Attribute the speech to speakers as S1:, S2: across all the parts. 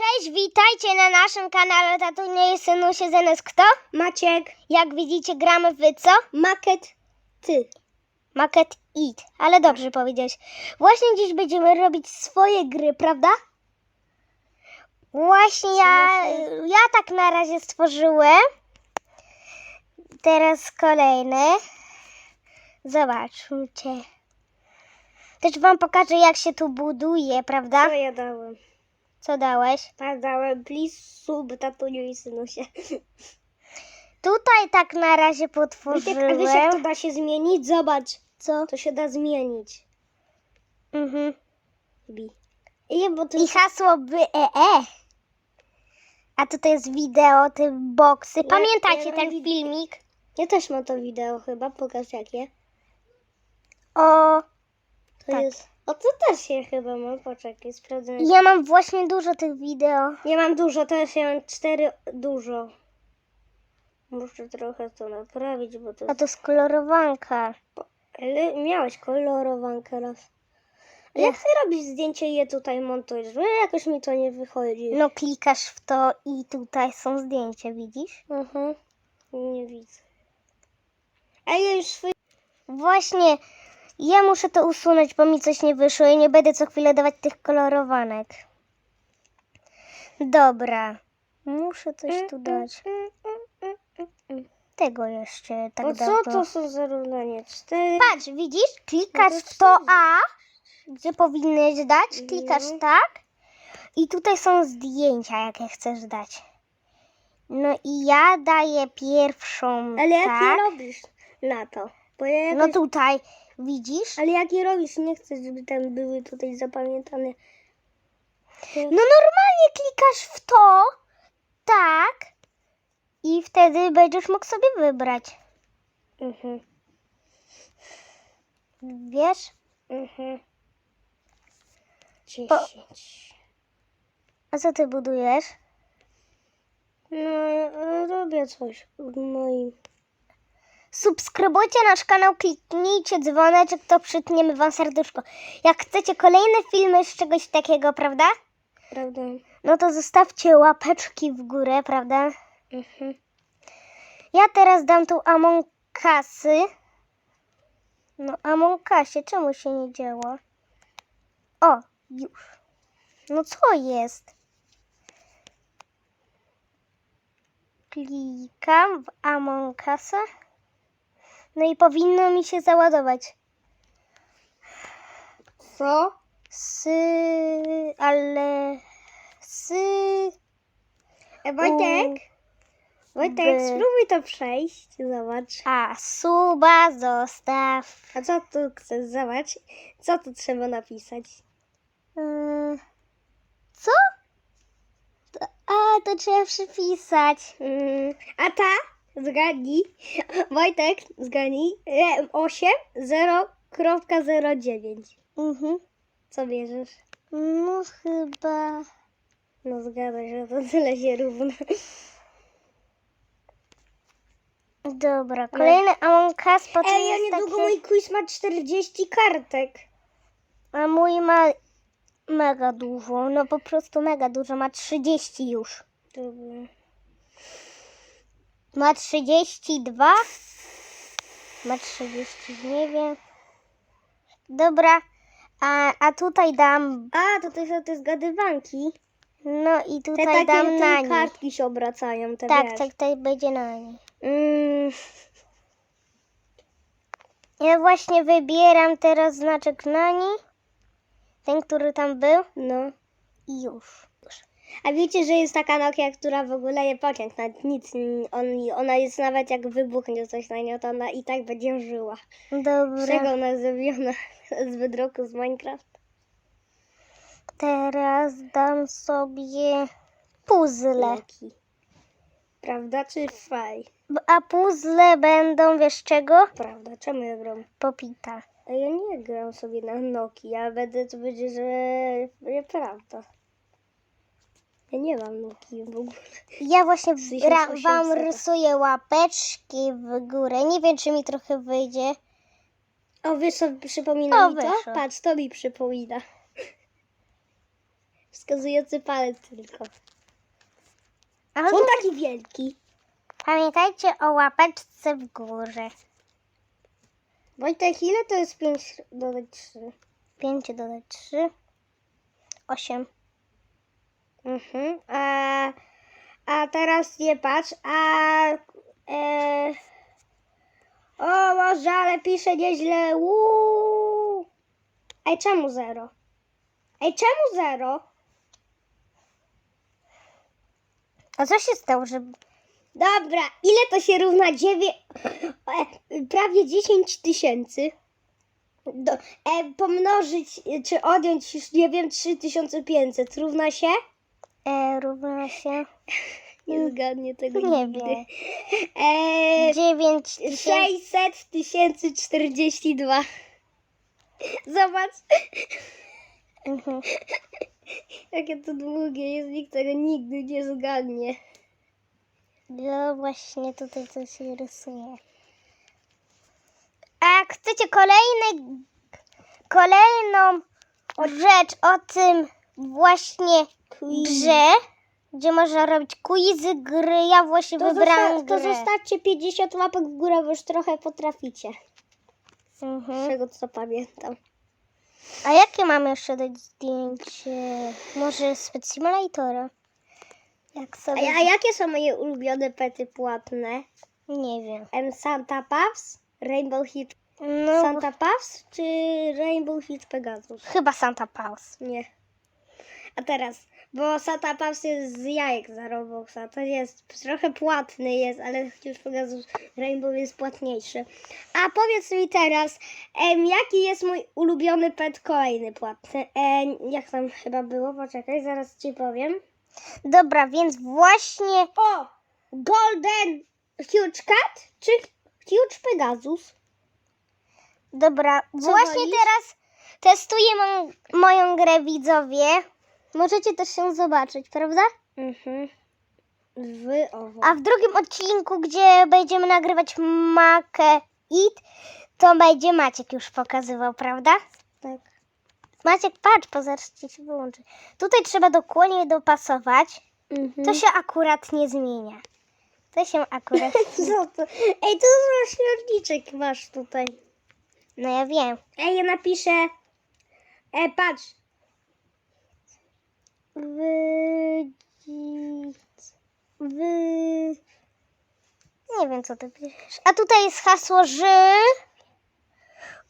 S1: Cześć, witajcie na naszym kanale Tatunie i Synusie ZNS. Kto?
S2: Maciek,
S1: Jak widzicie, gramy w co?
S2: maket, ty.
S1: Market Eat. Ale dobrze powiedziałeś. Właśnie dziś będziemy robić swoje gry, prawda? Właśnie ja, ja tak na razie stworzyłem. Teraz kolejne. Zobaczcie. Też wam pokażę, jak się tu buduje, prawda?
S2: Co ja dałem?
S1: Co dałeś?
S2: Ja dałem please sub tatuniu i synusie.
S1: Tutaj tak na razie potworzyłem.
S2: wiesz jak to da się zmienić? Zobacz.
S1: Co?
S2: To się da zmienić.
S1: Mhm.
S2: Bi. I bo to
S1: I hasło by EE. A tutaj jest wideo, te boksy. Pamiętacie
S2: ja
S1: ten
S2: robię-
S1: filmik?
S2: Ja też mam to wideo chyba, pokaż jakie.
S1: O,
S2: To
S1: Tak.
S2: jest... O, to też się chyba mam, poczekaj, sprawdzę.
S1: ja mam właśnie dużo tych wideo.
S2: Ja mam dużo, też ja mam cztery dużo. Muszę trochę to naprawić, bo to...
S1: A to jest kolorowanka.
S2: Ale miałeś kolorowankę raz. A
S1: Ja-
S2: jak ty robisz zdjęcie i je tutaj montujesz? Bo jakoś mi to nie wychodzi.
S1: No klikasz w to i tutaj są zdjęcia, widzisz?
S2: Mhm. Nie widzę. A ja już.
S1: Właśnie, ja muszę to usunąć, bo mi coś nie wyszło i nie będę co chwilę dawać tych kolorowanek. Dobra, muszę coś tu dać. Tego jeszcze tak
S2: O co to są za równanie? Cztery...
S1: Patrz, widzisz? Klikasz
S2: No to
S1: w to? A, gdzie powinieneś dać, klikasz
S2: Mhm.
S1: tak i tutaj są zdjęcia, jakie chcesz dać. No i ja daję pierwszą
S2: Ale jak
S1: tak.
S2: robisz na to? Bo ja jakoś...
S1: No tutaj, widzisz?
S2: Ale jak je robisz? Nie chcę, żeby tam były tutaj zapamiętane.
S1: No normalnie klikasz w to, tak i wtedy będziesz mógł sobie wybrać.
S2: Mhm.
S1: Wiesz?
S2: Mhm.
S1: Po-
S2: Dziesięć.
S1: A co ty budujesz?
S2: No, robię coś w moim...
S1: Subskrybujcie nasz kanał, kliknijcie dzwoneczek, to przytniemy wam serduszko. Jak chcecie kolejne filmy z czegoś takiego, prawda?
S2: Prawda?
S1: No to zostawcie łapeczki w górę, prawda?
S2: Mhm.
S1: Ja teraz dam tu Among Usy. No Among Usie, czemu się nie działa? O, już. No co jest? Klikam w Among Usa. No i powinno mi się załadować.
S2: Co?
S1: Sy, ale sy.
S2: E, Wojtek?
S1: U,
S2: Wojtek,
S1: by-
S2: spróbuj to przejść. Zobacz.
S1: A suba zostaw.
S2: A co tu chcesz? Zobacz. Co tu trzeba napisać?
S1: Yy, co? To- A, to trzeba przypisać.
S2: Mm, a ta? Zgadnij. Wojtek, zgadnij. E, 8 0.09.
S1: Mhm.
S2: Co bierzesz?
S1: No chyba.
S2: No zgadza się, to tyle się równa.
S1: Dobra, kolejny Among Us, potem
S2: Ej, ja niedługo
S1: takie...
S2: mój quiz ma 40 kartek.
S1: A mój ma mega dużo, no po prostu mega dużo, ma 30 już.
S2: Dobra.
S1: Ma 32. Ma 30, nie wiem. Dobra, a, a tutaj dam,
S2: A, te są te zgadywanki.
S1: no i
S2: Te
S1: tutaj
S2: takie
S1: dam na
S2: te
S1: nie.
S2: kartki się obracają, te
S1: Tak,
S2: wiesz.
S1: tak, tak będzie na nie.
S2: Mm,
S1: Ja właśnie wybieram teraz znaczek nani. Ten, który tam był.
S2: no.
S1: I już.
S2: A wiecie, że jest taka Nokia, która w ogóle nie pociąg, nawet nic, on, ona jest nawet jak wybuchnie coś na nią, to ona i tak będzie żyła. Z czego
S1: Dobra.
S2: ona jest zrobiona? Z wydruku z Minecraft?
S1: Teraz dam sobie puzzle.
S2: Prawda czy faj?
S1: A puzzle będą, wiesz czego?
S2: Prawda, czemu ja gram?
S1: Popita.
S2: A ja nie gram sobie na Noki, ja będę, to będzie, że nieprawda. Ja nie mam Noki w ogóle.
S1: Ja właśnie ra-
S2: 1800.
S1: wam rysuję łapeczki w górę. Nie wiem, czy mi trochę wyjdzie.
S2: O, wiesz co przypomina
S1: O,
S2: mi to?
S1: wyszło.
S2: Patrz, to mi przypomina. Wskazujący palec tylko.
S1: A
S2: On taki wielki.
S1: Pamiętajcie o łapeczce w górze.
S2: Wojtek, ile to jest 5 dodać 3?
S1: 5 dodać 3. 8.
S2: Mhm. A, a teraz nie patrz, a... E, o, może, ale pisze nieźle. Uuu. Ej, czemu zero? Ej, czemu zero?
S1: A co się stało, że...
S2: Dobra, ile to się równa 9... E, prawie 10 tysięcy. Do, e, pomnożyć, czy odjąć już, nie wiem, 3500 równa się?
S1: E, równa się...
S2: Nie zgadnie tego
S1: Nie
S2: nigdy.
S1: wiem.
S2: E,
S1: 9 tysięcy...
S2: 600 tysięcy 42. Zobacz,
S1: Mhm.
S2: jakie to długie jest, nikt tego nigdy nie zgadnie.
S1: No właśnie tutaj coś się rysuje. A chcecie kolejny, kolejną rzecz o tym właśnie grze, gdzie można robić quizy, gry, ja właśnie
S2: To,
S1: wybrałam
S2: zosta- to
S1: grę.
S2: zostawcie 50 łapek w górę, bo już trochę potraficie. Z
S1: Mhm.
S2: tego co pamiętam.
S1: A jakie mamy jeszcze dać zdjęcie? Może z Pet Simulatora? Jak
S2: A,
S1: sobie...
S2: a jakie są moje ulubione pety płatne?
S1: Nie wiem.
S2: Em, Santa Puffs, Rainbow Hit
S1: No,
S2: Santa Puffs czy Rainbow Hit Pegasus?
S1: chyba Santa Paus.
S2: Nie. A teraz, bo Santa Puffs jest z jajek za Robloxa, to jest trochę płatny jest, ale już Pegasus Rainbow jest płatniejszy. A powiedz mi teraz, em, jaki jest mój ulubiony pet kolejny płatny? Jak tam chyba było? Poczekaj, zaraz ci powiem.
S1: Dobra, więc właśnie
S2: O! Golden Huge Cat czy Huge Pegasus?
S1: Dobra, właśnie
S2: wolisz?
S1: teraz testuję mo- moją grę widzowie. Możecie też się zobaczyć, prawda?
S2: Mhm. W owo.
S1: A w drugim odcinku, gdzie będziemy nagrywać Makę It, to będzie Maciek już pokazywał, prawda?
S2: Tak.
S1: Maciek, patrz, pozaczcie się wyłączy. Tutaj trzeba dokładnie dopasować.
S2: Mhm.
S1: To się akurat nie zmienia. To się akurat...
S2: Co to? Ej, to śmiorniczek masz tutaj.
S1: No ja wiem.
S2: Ej, ja napiszę. E, patrz.
S1: Wydzic... Wy... Nie wiem, co ty piszesz. A tutaj jest hasło ży...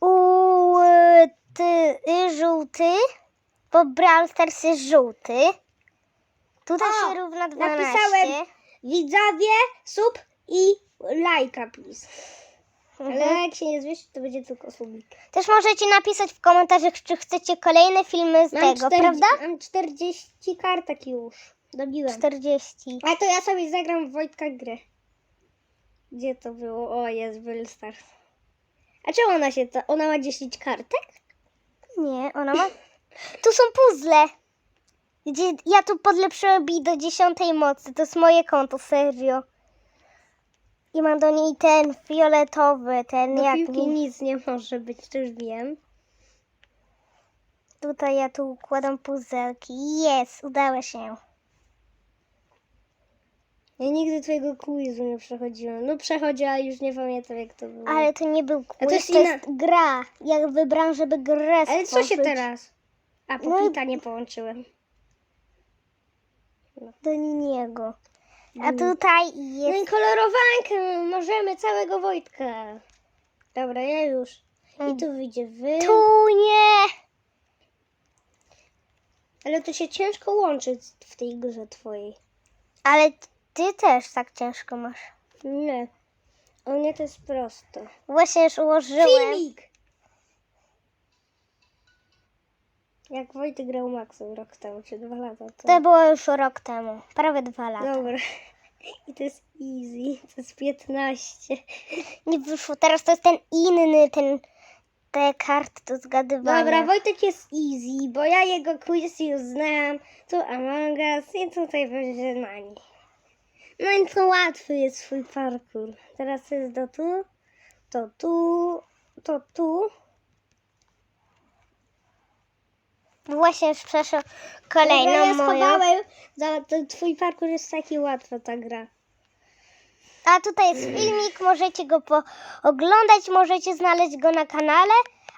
S1: U... Ty... Y, żółty. Bo Brawl Stars jest żółty. Tutaj
S2: O,
S1: się równa 12.
S2: napisałem. Widzowie, sub i lajka, please. Ale
S1: Mhm.
S2: jak się nie zmieści, to będzie tylko subik.
S1: Też możecie napisać w komentarzach, czy chcecie kolejne filmy z tego,
S2: 40
S1: prawda?
S2: Mam 40 kartek już. Dobiłem.
S1: 40.
S2: A to ja sobie zagram w Wojtka grę. Gdzie to było? O, jest Brawl Stars. A czemu ona się to... Ona ma 10 kartek?
S1: Nie, ona ma... Tu są puzzle. Gdzie ja tu podlepszyłem bi do dziesiątej mocy. To jest moje konto, serio. I mam do niej ten fioletowy, ten
S2: Do
S1: jak
S2: piłki nic nie może być, to już wiem.
S1: Tutaj ja tu układam puzelki. Jest, udało się.
S2: Ja nigdy twojego quizu nie przechodziłem. No przechodziła, już nie pamiętam jak to było.
S1: Ale to nie był quiz,
S2: to
S1: to
S2: jest
S1: jest,
S2: inna-
S1: gra. Ja wybrałam, żeby grę
S2: Ale co się teraz? A,
S1: No i-
S2: popita nie połączyłem.
S1: Do niego. A
S2: Mm.
S1: tutaj
S2: No i
S1: jest...
S2: kolorowankę, możemy całego Wojtka. Dobra, ja już. I
S1: Mm.
S2: tu wyjdzie wy.
S1: Tu nie!
S2: Ale to się ciężko łączyć w tej grze twojej.
S1: Ale ty też tak ciężko masz.
S2: Nie. U mnie to jest prosto.
S1: Właśnie już ułożyłem.
S2: Filmik! Jak Wojtek grał Maxem rok temu, czy dwa lata temu.
S1: To było już rok temu. Prawie dwa lata.
S2: Dobra. I to jest easy. To jest 15.
S1: Nie wyszło. Teraz to jest ten inny, ten... Te karty do zgadywania.
S2: Dobra, Wojtek jest easy, bo ja jego quiz już znam. Tu Among Us i tutaj będzie Nani. No i to łatwy jest swój parkour. Teraz jest do tu, to tu, to tu.
S1: Właśnie już przeszłam kolejną
S2: ja
S1: moją.
S2: schowałem. Zobacz, to twój parkour jest taki łatwy, ta gra.
S1: A tutaj jest filmik, możecie go pooglądać, możecie znaleźć go na kanale,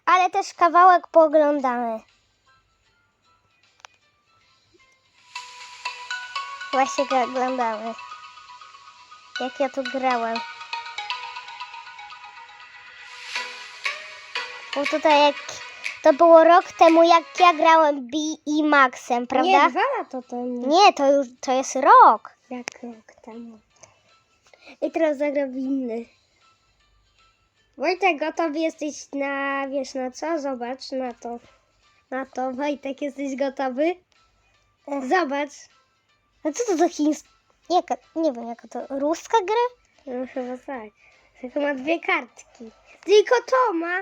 S1: ale też kawałek pooglądamy. Właśnie go oglądamy. Jak ja tu grałem. Bo tutaj jak to było rok temu, jak ja grałem B i Maxem, prawda?
S2: Nie, dwa lata temu.
S1: Nie, to już to jest rok.
S2: Jak rok temu. I teraz zagram inny. Wojtek, gotowy jesteś na, wiesz na co? Zobacz na to. Na to. Wojtek, jesteś gotowy? Zobacz.
S1: A co to za chińska? Jaka, nie wiem, jaka to ruska gra?
S2: No chyba tak. Tylko ma dwie kartki. Tylko to ma.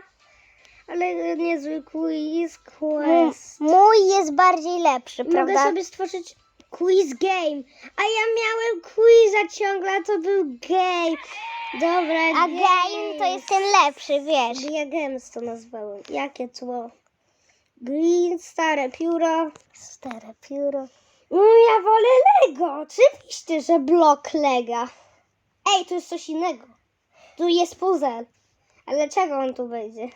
S2: Ale niezły quiz, quest.
S1: Mój jest bardziej lepszy,
S2: Mogę
S1: prawda?
S2: sobie stworzyć quiz game. A ja miałem quiza ciągle, a to był game. Dobra,
S1: A game to jest ten lepszy, wiesz.
S2: Ja Games to nazwałem. Jakie tło? Green, stare pióro.
S1: Stare pióro.
S2: No ja wolę Lego. Oczywiście, że blok Lega. Ej, tu jest coś innego. Tu jest puzzle. Ale czego on tu będzie?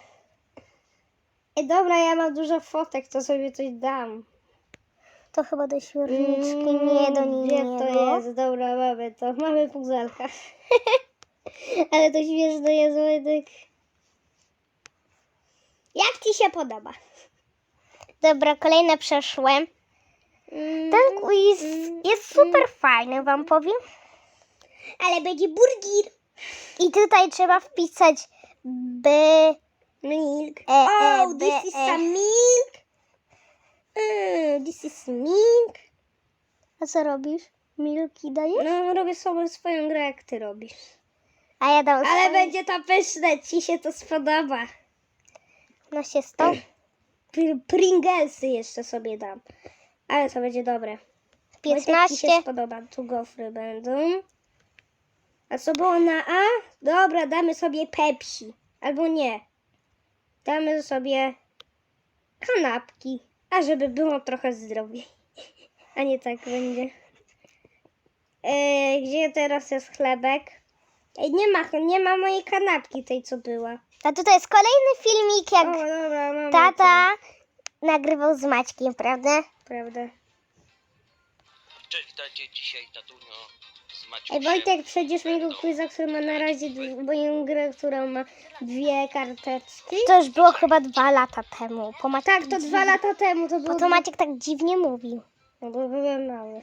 S2: Ej, dobra, ja mam dużo fotek, to sobie coś dam.
S1: To chyba do świerniczki, nie do
S2: Mm, Gdzie
S1: niego.
S2: to jest? Dobra, mamy to. Mamy puzelka. Ale to śmieszne jest, Wojtek. Jak ci się podoba?
S1: Dobra, kolejne przeszłem. Ten quiz jest super fajny, wam powiem.
S2: Ale będzie burgir.
S1: I tutaj trzeba wpisać B.
S2: Milk.
S1: E,
S2: oh,
S1: e,
S2: this is
S1: e.
S2: some milk. Mm, this is milk.
S1: A co robisz? Milki dajesz?
S2: No, robię sobie swoją grę, jak ty robisz.
S1: A ja dam
S2: Ale będzie to pyszne, ci się to spodoba.
S1: No się sto.
S2: Pr- Pringlesy jeszcze sobie dam. Ale to będzie dobre. Wojtek, ci się
S1: 15.
S2: spodoba. Tu gofry będą. A co było na A? Dobra, damy sobie Pepsi. Albo nie. Damy sobie kanapki. A żeby było trochę zdrowiej. A nie tak będzie. E, gdzie teraz jest chlebek? Ej, nie ma, nie ma mojej kanapki tej, co była.
S1: A tutaj jest kolejny filmik,
S2: O,
S1: jak
S2: dobra, mamy
S1: tata nagrywał z Maćkiem, prawda?
S2: Prawda.
S3: Cześć, witajcie dzisiaj tatunio
S2: Ej. Wojtek, przejdziesz mojego quiza, który ma na razie d- moją grę, która ma dwie karteczki.
S1: To już było chyba dwa lata temu. Po Maciek
S2: Tak, to dwa lata temu to było.
S1: Bo to Maciek tak dziwnie mówił.
S2: No bo byłem mały.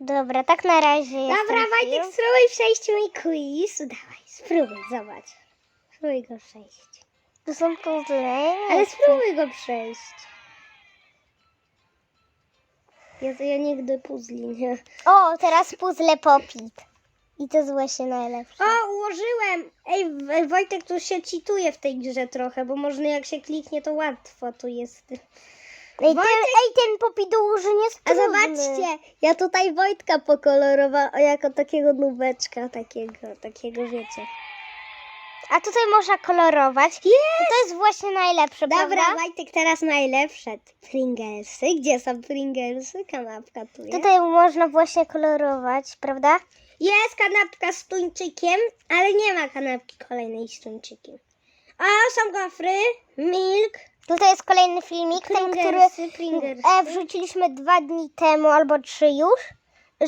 S1: Dobra, tak na razie jest
S2: Dobra, Wojtek, spróbuj przejść mój quiz. Dawaj, spróbuj, zobacz. Spróbuj go przejść.
S1: Tu są puzzle.
S2: Ale spróbuj go przejść. Ja, ja nigdy puzli nie.
S1: O, teraz puzzle popit. I to jest właśnie najlepsze.
S2: O, ułożyłem! Ej, Wojtek tu się cheatuje w tej grze trochę, bo można jak się kliknie, to łatwo tu jest.
S1: Ej, ten,
S2: Wojtek-
S1: ej, ten popit ułożenie jest
S2: A
S1: trudny.
S2: zobaczcie, ja tutaj Wojtka pokolorowałam jako takiego nubeczka, takiego, takiego wiecie.
S1: A tutaj można kolorować.
S2: Jest!
S1: To jest właśnie najlepsze,
S2: Dobra,
S1: prawda?
S2: Wojtek teraz najlepsze. Pringlesy. Gdzie są Pringlesy? Kanapka tu jest.
S1: Tutaj można właśnie kolorować, prawda?
S2: Jest kanapka z tuńczykiem, ale nie ma kanapki kolejnej z tuńczykiem. O, są gofry, milk,
S1: Tutaj jest kolejny filmik, ten, który
S2: Pringlesy.
S1: e, wrzuciliśmy dwa dni temu albo trzy już,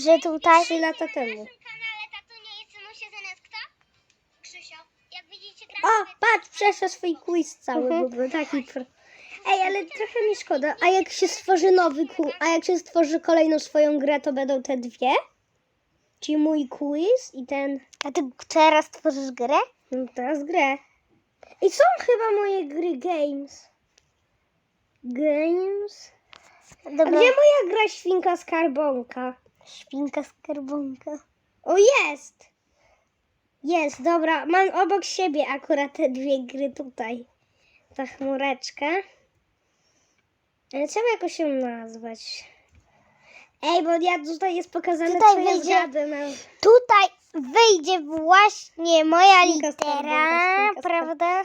S1: że tutaj...
S2: Trzy lata temu. O, patrz, przeszedł swój quiz cały,
S1: Mhm.
S2: był taki... Pr... Ej, ale trochę mi szkoda. A jak się stworzy nowy ku... A jak się stworzy kolejną swoją grę, to będą te dwie? Czyli mój quiz i ten...
S1: A ty teraz tworzysz grę?
S2: No teraz grę. I są chyba moje gry games. Games? A
S1: Dobra,
S2: gdzie moja gra świnka skarbonka?
S1: świnka skarbonka.
S2: O, jest! Jest, dobra. Mam obok siebie akurat te dwie gry tutaj. Ta chmureczka. Ale trzeba jakoś ją nazwać. Ej, bo ja tutaj jest pokazane,
S1: Tutaj
S2: co ja
S1: wyjdzie-
S2: zgadę na...
S1: Tutaj wyjdzie właśnie moja litera, prawda?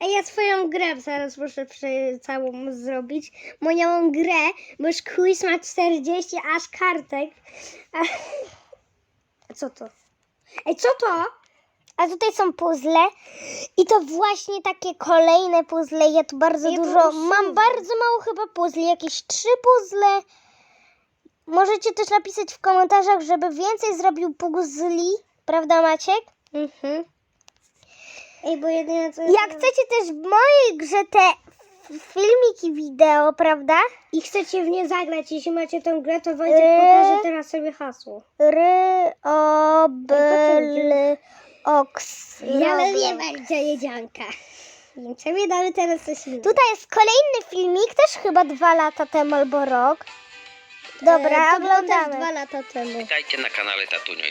S2: A ja swoją grę zaraz muszę całą zrobić. Moją grę, bo już quiz ma 40 aż kartek. A, A co to? Ej, co to?
S1: A tutaj są puzzle i to właśnie takie kolejne puzzle. Ja tu bardzo
S2: Ja
S1: dużo,
S2: usuwam.
S1: mam bardzo mało chyba puzli, jakieś trzy puzzle. Możecie też napisać w komentarzach, żeby więcej zrobił puzli, prawda Maciek?
S2: Mhm. Ej, bo jedyne co...
S1: Jak chcecie też w mojej grze te filmiki wideo, prawda?
S2: I chcecie w nie zagrać, jeśli macie tę grę, to Wojtek
S1: Eee.
S2: pokaże teraz sobie hasło.
S1: R, O, B, L, Oks.
S2: Ale nie będzie jedzianka. Więc sobie damy teraz coś innego.
S1: Tutaj jest kolejny filmik, też chyba dwa lata temu albo rok. Dobra,
S2: E,
S1: oglądamy.
S2: dwa lata temu.
S3: Witajcie na kanale Tatunio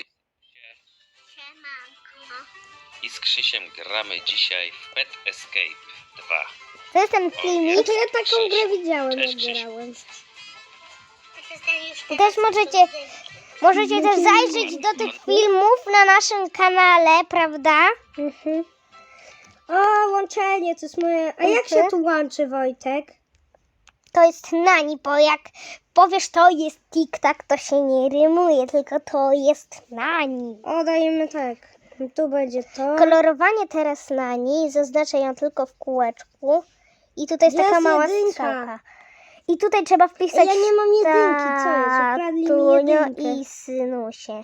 S3: i z Krzysiem gramy dzisiaj w Pet Escape 2.
S1: To jest ten
S2: No
S1: filmik.
S2: to ja taką grę widziałem,
S3: Cześć,
S2: jak
S3: Krzysiu.
S2: grałem.
S1: Też możecie, możecie też zajrzeć do tych filmów na naszym kanale, prawda?
S2: Mhm. O, łączenie, to jest moje... A jak się
S1: Mhm.
S2: tu łączy, Wojtek?
S1: To jest nani, bo jak powiesz to jest tik-tak, to się nie rymuje, tylko to jest nani.
S2: O, dajemy tak. Tu będzie to.
S1: Kolorowanie teraz nani, zaznaczę ją tylko w kółeczku. I tutaj jest taka
S2: Jest
S1: mała
S2: jedynka.
S1: strzałka. I tutaj trzeba wpisać
S2: Ja nie mam jedynki, co jest? Ukradli mi
S1: Tatunio
S2: jedynkę.
S1: i synusie.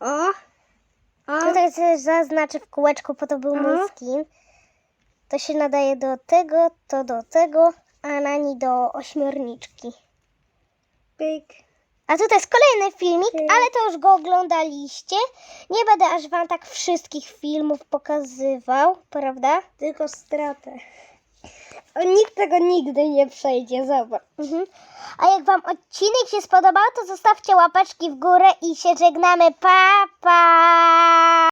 S2: O! O!
S1: Tutaj też zaznaczę w kółeczku, po to był mój
S2: Aha.
S1: skin. To się nadaje do tego, to do tego, a nani do ośmiorniczki.
S2: Pyk.
S1: A tutaj jest kolejny filmik, ale to już go oglądaliście. Nie będę aż wam tak wszystkich filmów pokazywał, prawda?
S2: Tylko stratę. O, nikt tego nigdy nie przejdzie, zobacz.
S1: Mhm. A jak wam odcinek się spodobał, to zostawcie łapeczki w górę i się żegnamy. Pa, pa!